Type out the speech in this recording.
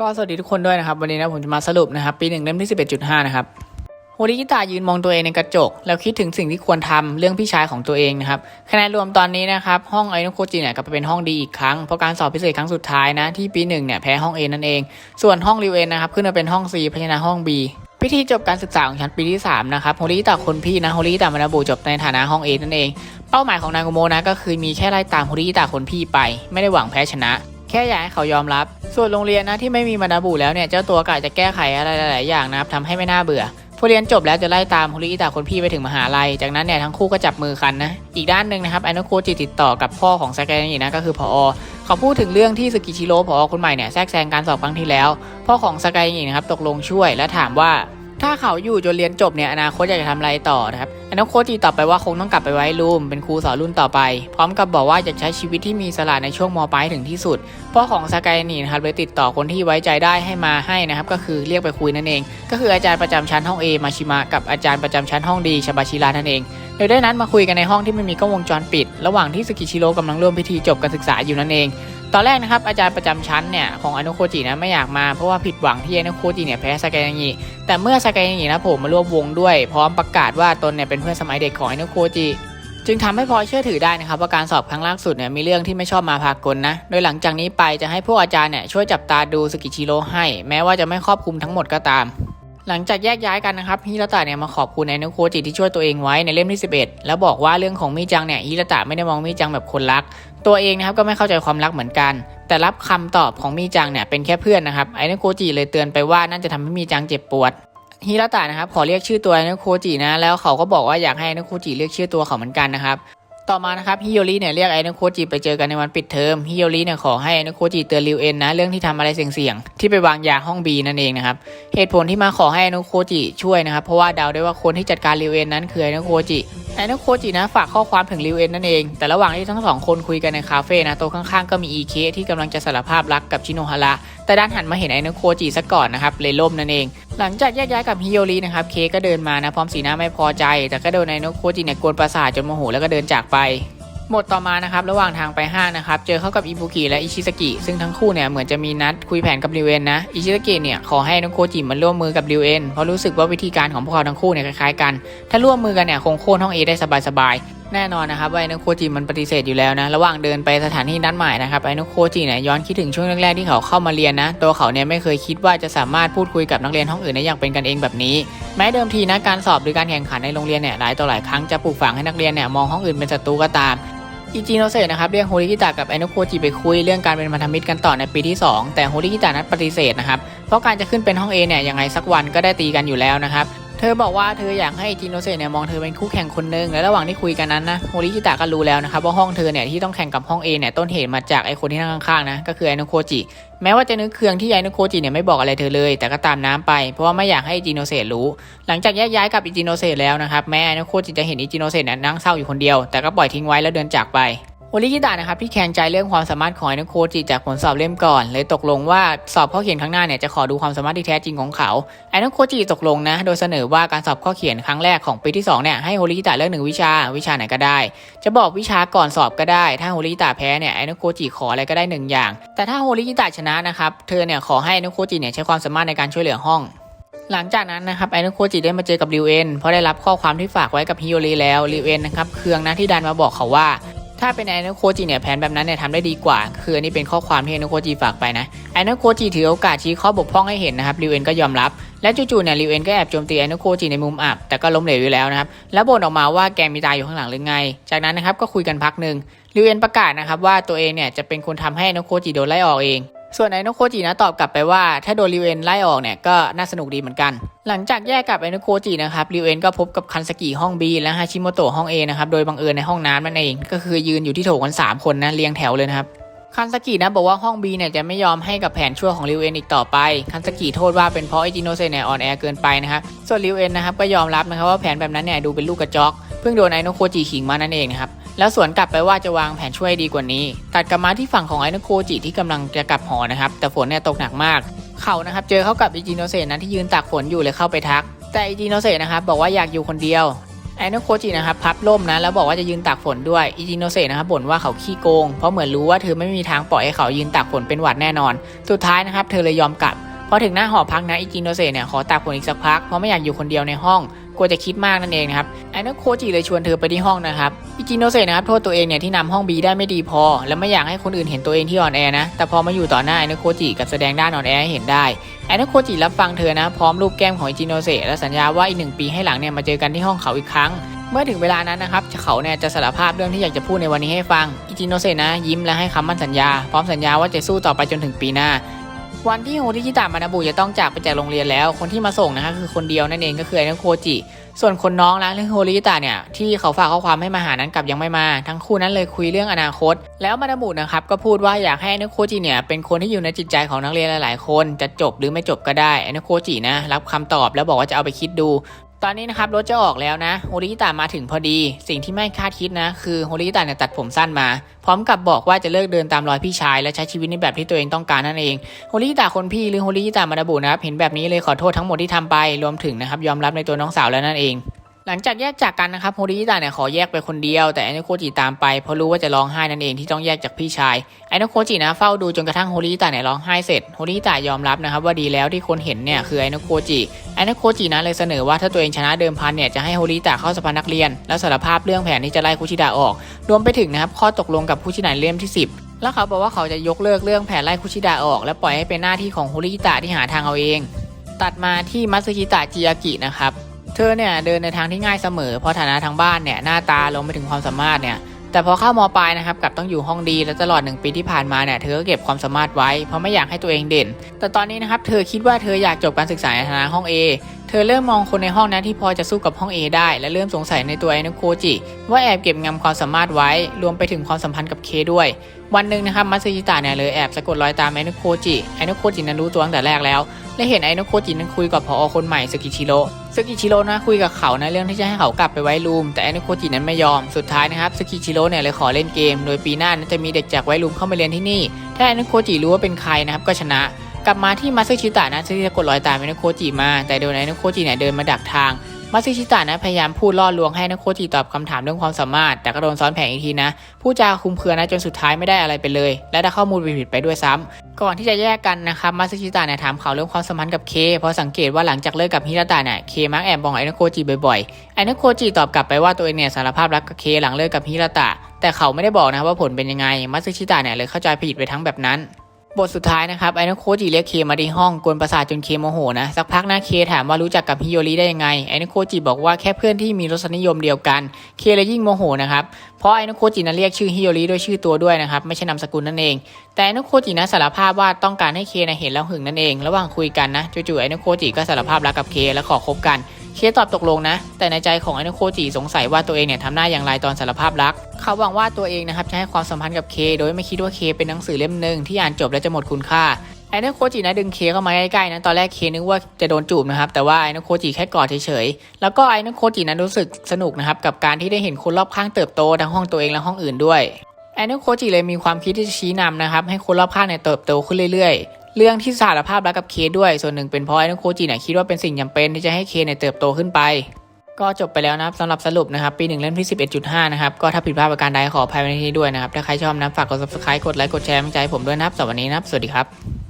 ก็สวัสดีทุกคนด้วยนะครับ วันนี้นะผมจะมาสรุปนะครับ ปีหนึ่งเล่มที่ 11.5 นะครับโฮริกิตายืนมองตัวเองในกระจก แล้วคิดถึงสิ่งที่ควรทำเรื่องพี่ชายของตัวเองนะครับคะแนนรวมตอนนี้นะครับ ห้องไอโนโคจิเนี่ยกลับไปเป็นห้องดีอีกครั้ง เพราะการสอบพิเศษครั้งสุดท้ายนะ ที่ปีหนึ่งเนี่ยแพ้ห้อง A นั่นเอง ส่วนห้องริวเอนนะครับขึ้นมาเป็นห้อง C เพรานั้นห้อง B พิธีจบการศึกษาของชั้นปีที่ 3 นะครับโฮริกิตาคนพี่นะโฮริกิตามานาบุจบในฐานะห้อง A นั่นเอง เป้าหมายของนางโกโมนะก็คือมีแค่ไล่ตามโฮริกิตาคนพี่ไป ไม่ได้หวังแพ้ชนะ แค่อยากให้เขายอมรับ ส่วนโรงเรียนนะที่ไม่มีมานาบุแล้วเนี่ยเจ้าตัวกะจะแก้ไขอะไรหลาย ๆ อย่างนะครับทำให้ไม่น่าเบื่อพอเรียนจบแล้วจะไล่ตามโฮริอิตาคนพี่ไปถึงมหาลัย จากนั้นเนี่ยทั้งคู่ก็จับมือกันนะ อีกด้านหนึ่งนะครับไอโนโคจิติดต่อกับพ่อของซากายางินะก็คือพอเขาพูดถึงเรื่องที่สกิชิโร่พอคนใหม่เนี่ยแทรกแซงการสอบครั้งที่แล้ว พ่อของซากายางินะครับตกลงช่วยและถามว่า ถ้าเขาอยู่จนเรียนจบเนี่ยอนาคตอยากจะทำอะไรต่อนะครับอนาคตจีตอบไปว่าคงต้องกลับไปไว้รูมเป็นครูสอนรุ่นต่อไป พร้อมกับบอกว่าอยากใช้ชีวิตที่มีสละในช่วงมปลายถึงที่สุดพ่อของซากายนินะครับเลยติดต่อคนที่ไว้ใจได้ให้มาให้นะครับก็คือเรียกไปคุยนั่นเอง ก็คืออาจารย์ประจำชั้นห้อง A มาชิมะกับอาจารย์ประจำชั้นห้องดีชบาชิระนั่นเองโดยได้นัดมาคุยกันในห้องที่ไม่มีกล้องวงจรปิด ระหว่างที่สกิชิโร่กำลังร่วมพิธีจบการศึกษาอยู่นั่นเอง ตอนแรกนะครับอาจารย์ประจำชั้นเนี่ยของอนุโคจินะไม่อยากมาเพราะว่าผิดหวังที่อนุโคจิเนี่ยแพ้สากายางิแต่เมื่อสากายางินะผมมาร่วมวงด้วย พร้อมประกาศว่าตนเนี่ยเป็นเพื่อนสมัยเด็กของอนุโคจิจึงทำให้พอเชื่อถือได้นะครับว่าการสอบครั้งล่าสุดเนี่ยมีเรื่องที่ไม่ชอบมาพากลนะ โดยหลังจากนี้ไปจะให้พวกอาจารย์เนี่ยช่วยจับตาดูสกิชิโร่ให้ แม้ว่าจะไม่ครอบคลุมทั้งหมดก็ตาม หลังจากแยกย้ายกันนะครับฮิรตะเนี่ยมาขอบคุณไอนุโคจิที่ช่วยตัวเองไว้ในเล่มที่ 11 แล้วบอกว่าเรื่องของมิจังเนี่ยฮิรตะไม่ได้มองมิจังแบบคนรัก ตัวเองนะครับก็ไม่เข้าใจความรักเหมือนกัน แต่รับคำตอบของมีจังเนี่ยเป็นแค่เพื่อนนะครับไอนุโคจิเลยเตือนไปว่านั่นจะทำให้มีจังเจ็บปวดฮิรตะนะครับขอเรียกชื่อตัวไอนุโคจินะแล้วเขาก็บอกว่าอยากให้ไอนุโคจิเรียกชื่อตัวเขาเหมือนกันนะครับ ต่อมานะครับฮิโยริเนี่ยเรียกไอ้นโคจิไปเจอกันในวันปิดเทอมฮิโยริเนี่ยขอให้ไอ้นโคจิเตือนริวเอ็นนะเรื่องที่ทำอะไรเสี่ยงๆที่ไปวางยาห้องบีนั่นเองนะครับเหตุผลที่มาขอให้ไอ้นโคจิช่วยนะครับเพราะว่าเดาได้ว่าคนที่จัดการริวเอ็นนั้นคือไอ้นโคจิไอ้นโคจินะฝากข้อความถึงริวเอ็นนั่นเองแต่ระหว่างที่ทั้งสองคนคุยกันในคาเฟ่นะโต๊ะข้างๆก็มีอีเคที่กำลังจะสารภาพรักกับชิโนฮาระแต่ด้านหันมาเห็นไอ้นโคจิซะก่อนนะครับเลยล่มนั่นเอง หลังจากแยกย้ายกับฮิโยรินะครับเคก็เดินมานะพร้อมสีหน้าไม่พอใจ แต่ก็โดนไอ้นโคจิเนี่ยกวนประสาทจนโมโหแล้วก็เดินจากไปหมดต่อมานะครับระหว่างทางไปห้างนะครับเจอเข้ากับอิบุกิและอิชิสกิซึ่งทั้งคู่เนี่ยเหมือนจะมีนัดคุยแผนกับริวเอนนะอิชิสกิเนี่ยขอให้น้องโคจิมันร่วมมือกับริวเอนเพราะรู้สึกว่าวิธีการของพวกเขาทั้งคู่เนี่ยคล้ายๆกัน ถ้าร่วมมือกันเนี่ยคงโค่นห้องเอได้สบายๆ แน่นอนนะครับว่าไอ้น้องโคจิมันปฏิเสธอยู่แล้วนะ ระหว่างเดินไปสถานที่นัดหมายนะครับไอ้น้องโคจิเนี่ยย้อนคิดถึงช่วงแรกๆที่เขาเข้ามาเรียนนะ ตัวเขาเนี่ยไม่เคยคิดว่าจะสามารถพูดคุยกับนักเรียนห้องอื่นได้อย่างเป็นกันเองแบบนี้ แม้เดิมทีนะการสอบหรือการแข่งขันในโรงเรียนเนี่ยหลายต่อหลายครั้งจะปลูกฝังให้นักเรียนเนี่ยมองห้องอื่นเป็นศัตรูก็ตามอิจิโนเซะนะครับเรียกโฮริกิตะกับไอโนโคจิไปคุยเรื่องการเป็นพันธมิตรกันต่อในปีที่ 2 แต่โฮริกิตะนั้นปฏิเสธนะครับเพราะการจะขึ้นเป็นห้อง A เนี่ยยังไงสักวันก็ได้ตีกันอยู่แล้วนะครับ เธอบอกว่าเธออยากให้อิจิโนเซะเนี่ยมองเธอเป็นคู่แข่งคนหนึ่งและระหว่างที่คุยกันนั้นนะโฮริกิตะก็รู้แล้วนะครับว่าห้องเธอเนี่ยที่ต้องแข่งกับห้อง A เนี่ยต้นเหตุมาจากไอคนที่นั่งข้างๆนะก็คือไอโนโคจิแม้ว่าจะนึกเคืองที่ไอโนโคจิเนี่ยไม่บอกอะไรเธอเลย แต่ก็ตามน้ำไปเพราะว่าไม่อยากให้อิจิโนเซะรู้ หลังจากแยกย้ายกับอิจิโนเซะแล้วนะครับแม้ไอโนโคจิจะเห็นอิจิโนเซะเนี่ยนั่งเศร้าอยู่คนเดียวแต่ก็ปล่อยทิ้งไว้แล้วเดินจากไป โอริกิตะนะครับที่แข่งใจเรื่องความสามารถของไอโนโคจิจากผลสอบเล่มก่อน เลยตกลงว่าสอบข้อเขียนครั้งหน้าเนี่ยจะขอดูความสามารถที่แท้จริงของเขาไอโนโคจิตกลงนะ โดยเสนอว่าการสอบข้อเขียนครั้งแรกของปีที่2เนี่ยให้โฮริกิตะเลือกหนึ่งวิชาวิชาไหนก็ได้ จะบอกวิชาก่อนสอบก็ได้ ถ้าโฮริกิตะแพ้เนี่ยไอโนโคจิขออะไรก็ได้หนึ่งอย่าง แต่ถ้าโฮริกิตะชนะนะครับเธอเนี่ยขอให้ไอโนโคจิเนี่ยใช้ความสามารถในการช่วยเหลือห้องหลังจากนั้นนะครับไอโนโคจิได้มาเจอกับริวเอนเพราะได้รับข้อความที่ฝากไว้กับฮิโยริแล้วริวเอนนะครับเคืองนะที่ดันมาบอกเขาว่า ถ้าเป็นไอโนโคจิเนี่ยแผนแบบนั้นเนี่ยทำได้ดีกว่า คืออันนี้เป็นข้อความที่ไอโนโคจิฝากไปนะไอโนโคจิถือโอกาสชี้ข้อบกพร่องให้เห็นนะครับริวเอนก็ยอมรับ และจู่ๆเนี่ยริวเอนก็แอบโจมตีไอโนโคจิในมุมอับแต่ก็ล้มเหลวอยู่แล้วนะครับแล้วบ่นออกมาว่าแกมีตายอยู่ข้างหลังหรือไง จากนั้นนะครับก็คุยกันพักหนึ่งริวเอนประกาศนะครับว่าตัวเองเนี่ยจะเป็นคนทำให้ไอโนโคจิโดนไล่ออกเอง ส่วนไอโนโคจินะตอบกลับไปว่า ถ้าโดนริวเอนไล่ออกเนี่ยก็น่าสนุกดีเหมือนกัน หลังจากแยกกับไอโนโคจินะครับริวเอนก็พบกับคันสกิห้อง B และฮาชิโมโตะห้อง A นะครับโดยบังเอิญในห้องน้ำนั่นเองก็คือยืนอยู่ที่โถงกันสามคนนะเรียงแถวเลยนะครับคันสกินะบอกว่าห้อง B เนี่ยจะไม่ยอมให้กับแผนชั่วของริวเอนอีกต่อไป คันสกิโทษว่าเป็นเพราะไอจิโนเซเนี่ยอ่อนแอเกินไปนะครับส่วนริวเอนนะครับก็ยอมรับนะครับว่าแผนแบบนั้นเนี่ยดูเป็นลูกกระจอก เพิ่งโดนไอโนโคจิขิงมานั่นเองนะครับ แล้วสวนกลับไปว่าจะวางแผนช่วยดีกว่านี้ ตัดกลับมาที่ฝั่งของไอโนโคจิที่กำลังจะกลับหอนะครับ แต่ฝนเนี่ยตกหนักมาก เขานะครับเจอเข้ากับอิจิโนเซนั้นที่ยืนตากฝนอยู่เลยเข้าไปทัก แต่อิจิโนเซนะครับบอกว่าอยากอยู่คนเดียวไอโนโคจินะครับพับล่มนะแล้วบอกว่าจะยืนตากฝนด้วยอิจิโนเซนะครับบ่นว่าเขาขี้โกง เพราะเหมือนรู้ว่าเธอไม่มีทางปล่อยให้เขายืนตากฝนเป็นหวัดแน่นอน สุดท้ายนะครับเธอเลยยอมกลับพอถึงหน้าหอพักนะอิจิโนเซเนี่ยขอตากฝนอีกสักพักเพราะไม่อยากอยู่คนเดียวในห้อง กลัวจะคิดมากนั่นเองนะครับไอโนโคจิเลยชวนเธอไปที่ห้องนะครับอิจิโนเซะนะครับโทษตัวเองเนี่ยที่นำห้องบีได้ไม่ดีพอ และไม่อยากให้คนอื่นเห็นตัวเองที่อ่อนแอนะแต่พอมาอยู่ต่อหน้าไอโนโคจิกับแสดงด้านอ่อนแอให้เห็นได้ไอโนโคจิรับฟังเธอนะพร้อมรูปแก้มของอิจิโนเซะและสัญญาว่าอีกหนึ่งปีให้หลังเนี่ยมาเจอกันที่ห้องเขาอีกครั้งเมื่อถึงเวลานั้นนะครับเขาเนี่ยจะสารภาพเรื่องที่อยากจะพูดในวันนี้ให้ฟัง อิจิโนเซะนะยิ้มและให้คำมั่นสัญญา พร้อมสัญญาว่าจะสู้ต่อไปจนถึงปีหน้า วันที่โฮริจิตะมานาบุจะต้องจากไปจากโรงเรียนแล้ว คนที่มาส่งนะครับคือคนเดียวนั่นเองก็คือไอ้นโคจิ ส่วนคนน้องนะเรื่องโฮริจิตะเนี่ยที่เขาฝากข้อความให้มาหานั้นกลับยังไม่มา ทั้งคู่นั้นเลยคุยเรื่องอนาคต แล้วมานาบุนะครับก็พูดว่าอยากให้ไอโนโคจิเนี่ยเป็นคนที่อยู่ในจิตใจของนักเรียนหลาย ๆ คนจะจบหรือไม่จบก็ได้ไอ้นโคจินะรับคำตอบแล้วบอกว่าจะเอาไปคิดดู ตอนนี้นะครับรถจะออกแล้วนะโฮริตามาถึงพอดี สิ่งที่ไม่คาดคิดนะ คือโฮริตาเนี่ยตัดผมสั้นมา พร้อมกับบอกว่าจะเลิกเดินตามรอยพี่ชาย และใช้ชีวิตในแบบที่ตัวเองต้องการนั่นเองโฮริตาคนพี่หรือโฮริตามาดบุนะครับเห็นแบบนี้เลยขอโทษทั้งหมดที่ทำไปรวมถึงนะครับยอมรับในตัวน้องสาวแล้วนั่นเอง หลังจากแยกจากกันนะครับโฮริจิตะเนี่ยขอแยกไปคนเดียวแต่ไอโนโคจิตามไปเพราะรู้ว่าจะร้องไห้นั่นเองที่ต้องแยกจากพี่ชายไอโนโคจินะเฝ้าดูจนกระทั่งโฮริจิตะเนี่ยร้องไห้เสร็จโฮริจิตะยอมรับนะครับว่าดีแล้วที่คนเห็นเนี่ยคือไอโนโคจิไอโนโคจินะเลยเสนอว่าถ้าตัวเองชนะเดิมพันเนี่ยจะให้โฮริจิตะเข้าสภานักเรียน แล้วสารภาพเรื่องแผนที่จะไล่คุชิดะออก รวมไปถึงนะครับข้อตกลงกับคุชิดะเล่มที่ 10แล้วเขาบอกว่าเขาจะยกเลิกเรื่องแผนไล่คุชิดะออก และปล่อยให้เป็นหน้าที่ของโฮริจิตะที่หาทางเอาเอง ตัดมาที่มัตสึกิตะจิยากินะครับ เธอเนี่ยเดินในทางที่ง่ายเสมอ เพราะฐานะทางบ้านเนี่ยหน้าตาลงไปถึงความสามารถเนี่ยแต่พอเข้ามปลายนะครับกับต้องอยู่ห้องดีและตลอดหนึ่งปีที่ผ่านมาเนี่ยเธอก็เก็บความสามารถไว้เพราะไม่อยากให้ตัวเองเด่น แต่ตอนนี้นะครับเธอคิดว่าเธออยากจบการศึกษาในฐานะห้อง A เธอเริ่มมองคนในห้องนั้นที่พอจะสู้กับห้อง A ได้ และเริ่มสงสัยในตัวไอโนโคจิ ว่าแอบเก็บงำความสามารถไว้ รวมไปถึงความสัมพันธ์กับเคด้วย วันหนึ่งนะครับมัตสึยิตะเนี่ยเลยแอบสะกดรอยตามไอโนโคจิไอโนโคจินั้นรู้ตัวตั้งแต่แรกแล้ว และเห็นไอโนโคจินั้นคุยกับพอคนใหม่สกิชิโร่สกิชิโร่นะคุยกับเขานะเรื่องที่จะให้เขากลับไปไว้รูม แต่ไอโนโคจินั้นไม่ยอมสุดท้ายนะครับสกิชิโร่เนี่ยเลยขอเล่นเกม โดยปีหน้านั้นจะมีเด็กจากไว้รูมเข้ามาเรียนที่นี่ ถ้าไอโนโคจิรู้ว่าเป็นใครนะครับก็ชนะ กลับมาที่มาซึชิตะนะซึ่งจะกดรอยตามไอโนโคจิมา แต่โดนไอโนโคจิเนี่ยเดินมาดักทาง มาซึชิตะนะพยายามพูดล่อลวงให้ไอโนโคจิตอบคำถามเรื่องความสามารถ แต่ก็โดนซ้อนแผนอีกทีนะ ผู้จาคุมเครือนะจนสุดท้ายไม่ได้อะไรไปเลย และได้ข้อมูลผิดไปด้วยซ้ำก่อนที่จะแยกกันนะครับมาซึชิตะเนี่ยถามเขาเรื่องความสัมพันธ์กับเคเพราะสังเกตว่าหลังจากเลิกกับฮิราตะเนี่ยเคมักแอบมองไอโนโคจิบ่อยๆไอโนโคจิตอบกลับไปว่าตัวเองเนี่ยสารภาพรักกับเคหลังเลิกกับฮิราตะแต่เขาไม่ได้บอกนะครับว่าผลเป็นยังไงมัตสึชิตะเนี่ยเลยเข้าใจผิดไปทั้งแบบนั้น บทสุดท้ายนะครับไอโนโคจิเรียกเคมาที่ห้องกวนประสาทจนเคโมโหนะสักพักนะเคถามว่ารู้จักกับฮิโยริได้ยังไงไอโนโคจิบอกว่าแค่เพื่อนที่มีรสนิยมเดียวกันเคเลยยิ่งโมโหนะครับเพราะไอโนโคจินั้นเรียกชื่อฮิโยริด้วยชื่อตัวด้วยนะครับไม่ใช่นามสกุลนั่นเอง แต่ไอโนโคจินะสารภาพว่าต้องการให้เคนะเห็นแล้วหึงนั่นเอง ระหว่างคุยกันนะจู่ๆไอโนโคจิก็สารภาพรักกับเคและขอคบกัน เคตอบตกลงนะ แต่ในใจของไอโนโคจิสงสัยว่าตัวเองเนี่ยทำหน้าอย่างไรตอนสารภาพรัก เขาหวังว่าตัวเองนะครับจะให้ความสัมพันธ์กับเค โดยไม่คิดว่าเคเป็นหนังสือเล่มหนึ่งที่อ่านจบแล้วจะหมดคุณค่าไอโนโคจินะดึงเคเข้ามาใกล้ๆนะตอนแรกเคนึกว่าจะโดนจูบนะครับแต่ว่าไอโนโคจิแค่กอดเฉยๆแล้วก็ไอโนโคจินั้นรู้สึกสนุกนะครับกับการที่ได้เห็นคนรอบข้างเติบโตทั้งห้องตัวเองและห้องอื่นด้วยไอโนโคจิเลยมีความคิดที่จะชี้นำนะครับให้คนรอบข้างเนี่ยเติบโตขึ้นเรื่อยๆ เรื่องที่สารภาพรักกับเคด้วย ส่วนหนึ่งเป็นเพราะไอ้นโคจิเนี่ยคิดว่าเป็นสิ่งจำเป็นที่จะให้เคเนี่ยเติบโตขึ้นไป ก็จบไปแล้วนะครับสำหรับสรุปนะครับปีหนึ่งเล่มที่ 11.5 นะครับ ก็ถ้าผิดพลาดประการใดขออภัยในที่นี้ด้วยนะครับ ถ้าใครชอบนะฝากกด subscribe กดไลค์กดแชร์ให้กำใจผมด้วยนะครับสำหรับวันนี้นะครับสวัสดีครับ